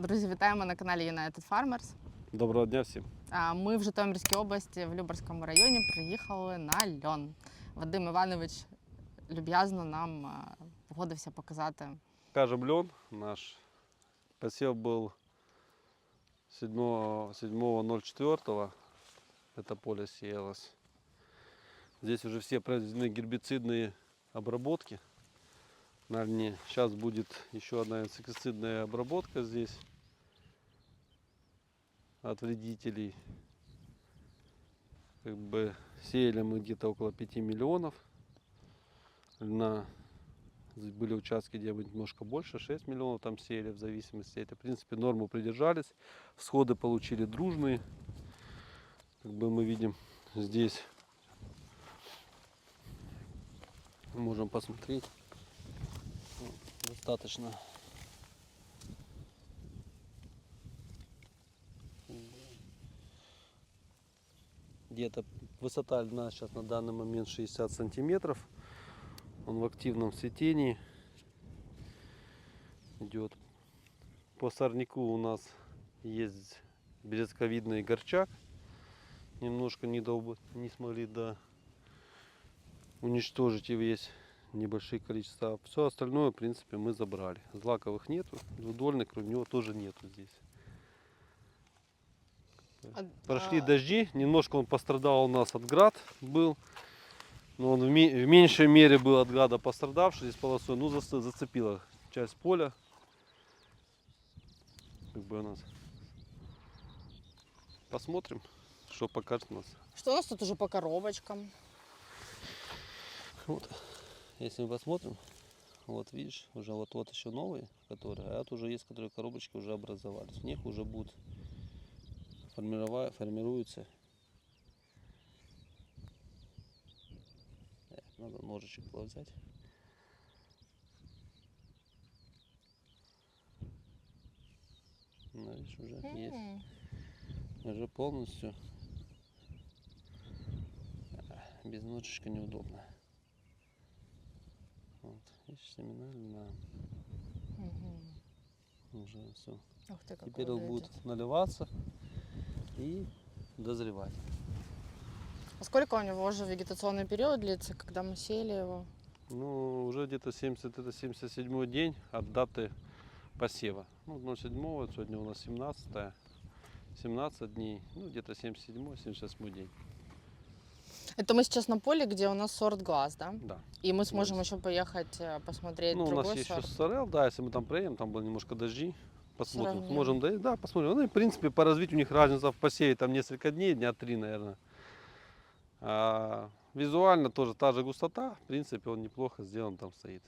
Друзі, вітаємо на каналі United Farmers. Доброго дня всім. А, Ми в Житомирській області, в Любарському районі, приїхали на льон. Вадим Іванович люб'язно нам а, погодився показати. Кажем лен. Наш посев был 7 7.04. Это поле сеялось. Здесь уже все произведены гербицидные обработки на льне. Сейчас будет еще одна инсектицидная обработка здесь От вредителей. Как бы сеяли мы где-то около 5 миллионов. Здесь были участки, где мы немножко больше, 6 миллионов там сеяли в зависимости. Это, в принципе, норму придержались. Всходы получили дружные. Как бы мы видим здесь. Можем посмотреть. Достаточно. Где-то высота льна сейчас на данный момент 60 сантиметров. Он в активном цветении идет. По сорняку у нас есть березковидный горчак. Немножко не, долб- не смогли до уничтожить его есть небольшие количества. Все остальное, в принципе, мы забрали. Злаковых нету, двудольных кроме него тоже нету здесь. А, Прошли а, дожди, немножко он пострадал у нас от град был. Но он в, ме- в меньшей мере был от града пострадавший здесь полосой. Ну, зац- зацепила часть поля. Как бы у нас. Посмотрим, что покажет нас. Что у нас тут уже по коробочкам? Вот. Если мы посмотрим, вот видишь, уже вот вот еще новые, которые, а вот уже есть, которые коробочки уже образовались. В них уже будут формировая, формируются. Э, Надо ножичек было взять. Ну, видишь, уже есть. М, Уже полностью. А, Без ножичка неудобно. Вот, видишь, семена льна. мгм. Уже все. Ух ты, Теперь он будет наливаться и дозревать. А сколько у него уже вегетационный период длится, когда мы сеяли его? Ну, уже где-то 70, это 77 день от даты посева. Ну, 07 сегодня у нас 17 17 дней, ну где-то 77 78 день. Это мы сейчас на поле, где у нас сорт глаз, да? Да. И мы сможем Есть. еще поехать э, посмотреть Ну, у другой нас есть сорт. еще сорел, да, если мы там проедем, там было немножко дожди. Посмотрим, Сравним. сможем доехать. Да, посмотрим. Ну и в принципе по развитию у них разница в посеве там несколько дней, дня три, наверное. А, визуально тоже та же густота. В принципе, он неплохо сделан там стоит.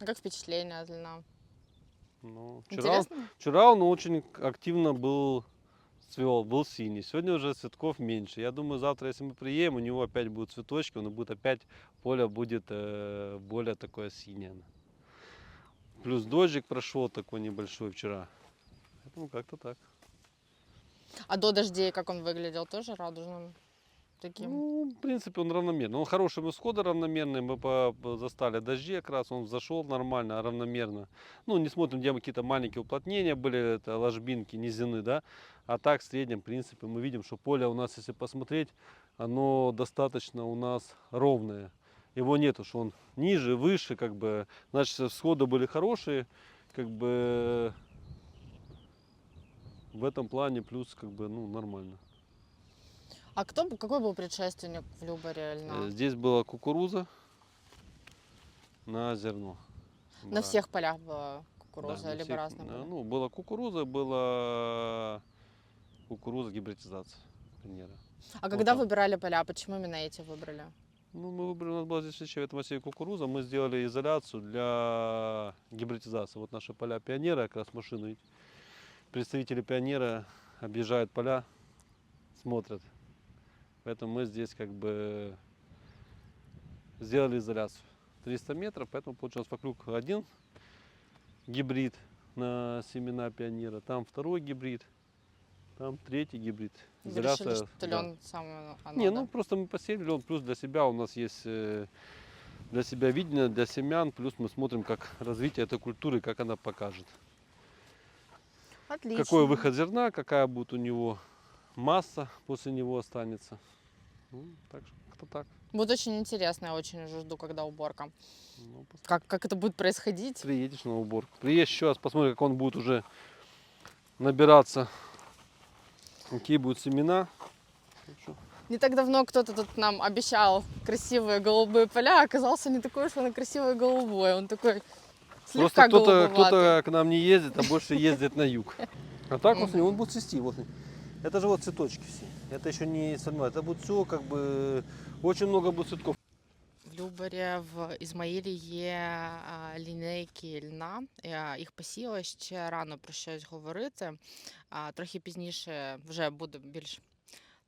А Как впечатление от льна? Ну, вчера, он- вчера он очень активно был цвел, был синий. Сегодня уже цветков меньше. Я думаю, завтра, если мы приедем, у него опять будут цветочки, он будет опять, поле будет э, более такое синее. Плюс дождик прошел такой небольшой вчера. Поэтому как-то так. А до дождей как он выглядел? Тоже радужным таким? Ну, в принципе, он равномерный. Он хорошим исхода равномерный. Мы по, по- застали дожди как раз, он зашел нормально, равномерно. Ну, не смотрим, где какие-то маленькие уплотнения были, это ложбинки, низины, да. А так, в среднем, в принципе, мы видим, что поле у нас, если посмотреть, оно достаточно у нас ровное. Его нету, что он ниже, выше, как бы, значит, всходы были хорошие, как бы, в этом плане плюс, как бы, ну, нормально. А кто, какой был предшественник в Любаре льна? Э, Здесь была кукуруза на зерно. На была. всех полях была кукуруза, Да, либо всех, разные да? Ну, была кукуруза, была кукуруза гибридизация. Пионера. А когда там. выбирали поля, почему именно эти выбрали? Ну, мы выбрали, у нас была здесь еще в этом массиве кукуруза, мы сделали изоляцию для гибридизации. Вот наши поля пионера, как раз машины. Представители пионера объезжают поля, смотрят. Поэтому мы здесь как бы сделали изоляцию. 300 метров, поэтому получилось вокруг один гибрид на семена пионера, там второй гибрид, там третий гибрид. Вы решили, что да. лен оно, Не, да? ну просто мы посеяли лен, плюс для себя у нас есть э, для себя видение, для семян, плюс мы смотрим, как развитие этой культуры, как она покажет. Отлично. какой выход зерна, какая будет у него масса после него останется. Ну, так что как-то так. Будет очень интересно, я очень уже жду, когда уборка. Ну, Как, как это будет происходить? Приедешь на уборку. Приедешь еще раз, посмотрим, как он будет уже набираться. Какие будут семена. Не так давно кто-то тут нам обещал красивые голубые поля, а оказался не такой уж он и красивый голубой. Он такой Просто слегка кто-то голубоватый. кто к нам не ездит, а больше ездит на юг. А так вот, он будет цвести. Вот. Это же вот цветочки все. Это еще не сорвано. Это будет все как бы очень много будет цветков. В в Ізмаїлі є лінейки льна. Я їх посіяла ще рано про щось говорити. Трохи пізніше вже буде більш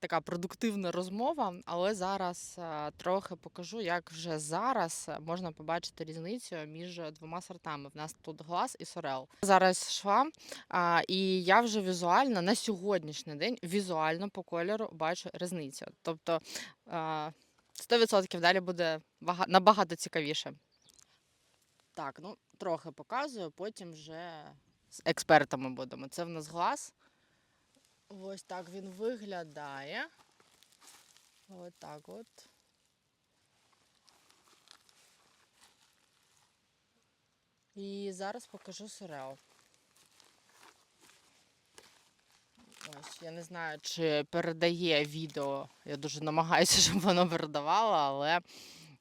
така продуктивна розмова, але зараз трохи покажу, як вже зараз можна побачити різницю між двома сортами. В нас тут глас і сорел. Зараз йшла, а, і я вже візуально на сьогоднішній день візуально по кольору бачу різницю. Тобто. А, 100% далі буде набагато цікавіше. Так, ну трохи показую, потім вже з експертами будемо. Це в нас глаз. Ось так він виглядає. Ось так от. І зараз покажу сорел. Ось, я не знаю, чи передає відео. Я дуже намагаюся, щоб воно передавало, але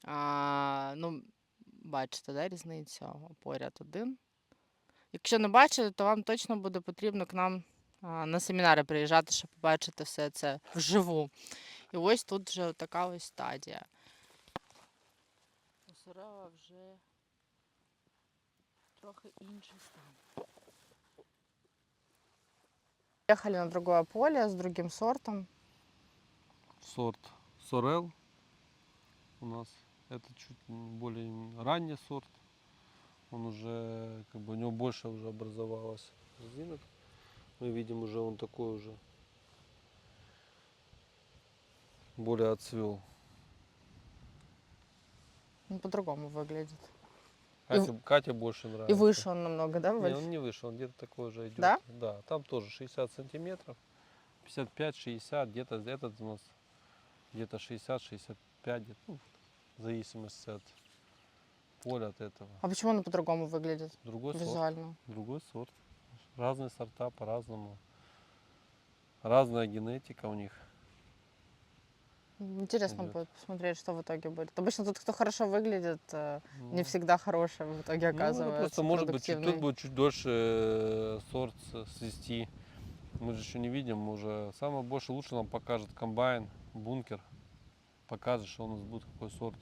а, ну, бачите, да, різницю поряд один. Якщо не бачите, то вам точно буде потрібно к нам а, на семінари приїжджати, щоб побачити все це вживу. І ось тут вже така ось стадія. У вже трохи інший стан. Ехали на другое поле с другим сортом. Сорт Сорел у нас. Это чуть более ранний сорт. Он уже, как бы у него больше уже образовалось резинок. Мы видим уже он такой уже более отцвел. Он по-другому выглядит. Кате, Кате больше нравится. И выше он намного, да? Не, Валь? он не выше, он где-то такой же идет. Да? Да, там тоже 60 сантиметров, 55-60, где-то этот у нас где-то 60-65, где-то, ну, в зависимости от поля от этого. А почему он по-другому выглядит Другой сорт, визуально? другой сорт. Разные сорта по-разному. Разная генетика у них. Интересно идет. будет посмотреть, что в итоге будет. Обычно тот, кто хорошо выглядит, э, не Ну, всегда хороший в итоге ну, оказывается. просто может быть чуть, тут будет чуть дольше э, сорт свести. Мы же еще не видим уже. Самое больше лучше нам покажет комбайн, бункер. Покажет, что у нас будет, какой сорт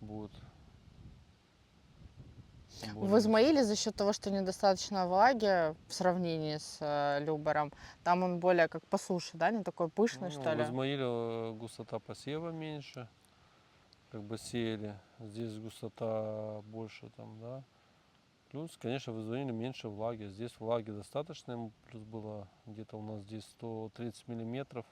будет. В Измаиле за счет того, что недостаточно влаги в сравнении с э, Любером, там он более как по суше, да, не такой пышный, Ну, что ли? В Измаиле э, густота посева меньше, как бы сеяли. Здесь густота больше там, да. Плюс, конечно, в Измаиле меньше влаги. Здесь влаги достаточно, плюс было где-то у нас здесь 130 миллиметров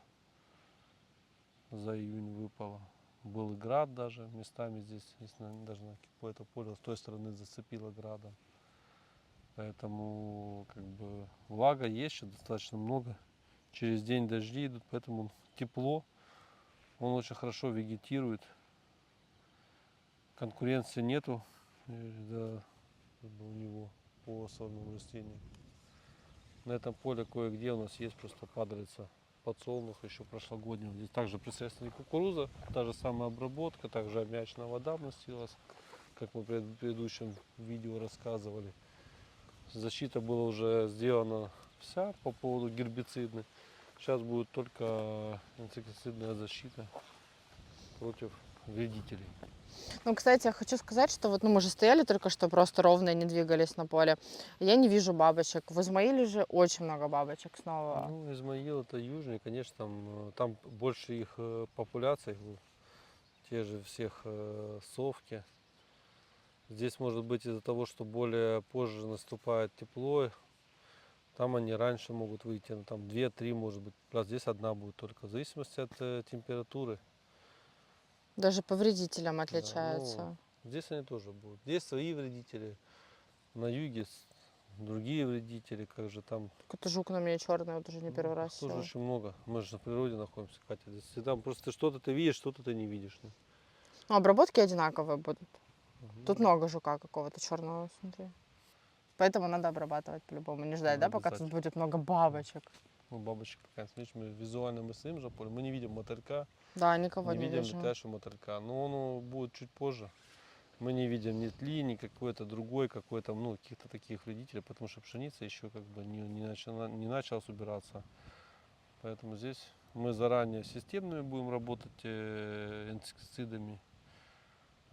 за июнь выпало. Был град даже местами здесь, если даже на какое-то поле с той стороны зацепило градом. Поэтому как бы влага есть еще достаточно много. Через день дожди идут, поэтому тепло. Он очень хорошо вегетирует. Конкуренции нету да, у него по сорным растениям. На этом поле кое-где у нас есть просто падалица подсолнух еще прошлогоднего. Здесь также присутствует кукуруза, та же самая обработка, также аммиачная вода вносилась, как мы в пред- предыдущем видео рассказывали. Защита была уже сделана вся по поводу гербицидной. Сейчас будет только инсектицидная защита против вредителей. Ну, кстати, я хочу сказать, что вот ну, мы же стояли только что просто ровно и не двигались на поле. Я не вижу бабочек. В Измаиле же очень много бабочек снова. Ну, Измаил это южный, конечно, там, э, там больше их э, популяций, ну, те же всех э, совки. Здесь может быть из-за того, что более позже наступает тепло, там они раньше могут выйти, ну, там 2-3 может быть, а здесь одна будет только, в зависимости от э, температуры. Даже по вредителям Да, ну, отличаются. Здесь они тоже будут. Здесь свои вредители. На юге другие вредители, как же там. Какой-то жук на меня черный, вот уже не первый раз Тоже сел. очень много. Мы же на природе находимся, Катя. Здесь всегда просто что-то ты видишь, что-то ты не видишь. ну. Ну, обработки одинаковые будут. Мгм. Тут много жука какого-то черного, смотри. Поэтому надо обрабатывать по-любому. Не ждать, Ну, да, пока тут будет много бабочек. Ну, бабочек пока, видишь, мы визуально мы стоим же в поле, мы не видим мотылька, Да, никого не, не, видим вижу. летающего мотылька. Но он будет чуть позже. Мы не видим ни тли, ни какой-то другой, какой-то, ну, каких-то таких вредителей, потому что пшеница еще как бы не, не, начала, не начала убираться. Поэтому здесь мы заранее системными будем работать э, инсектицидами,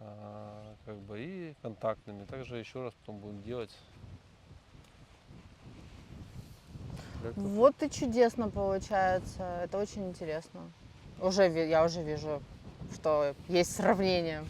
а, как бы и контактными. Также еще раз потом будем делать. Как-то так. Вот и чудесно получается. Это очень интересно. Уже я уже вижу, что есть сравнение.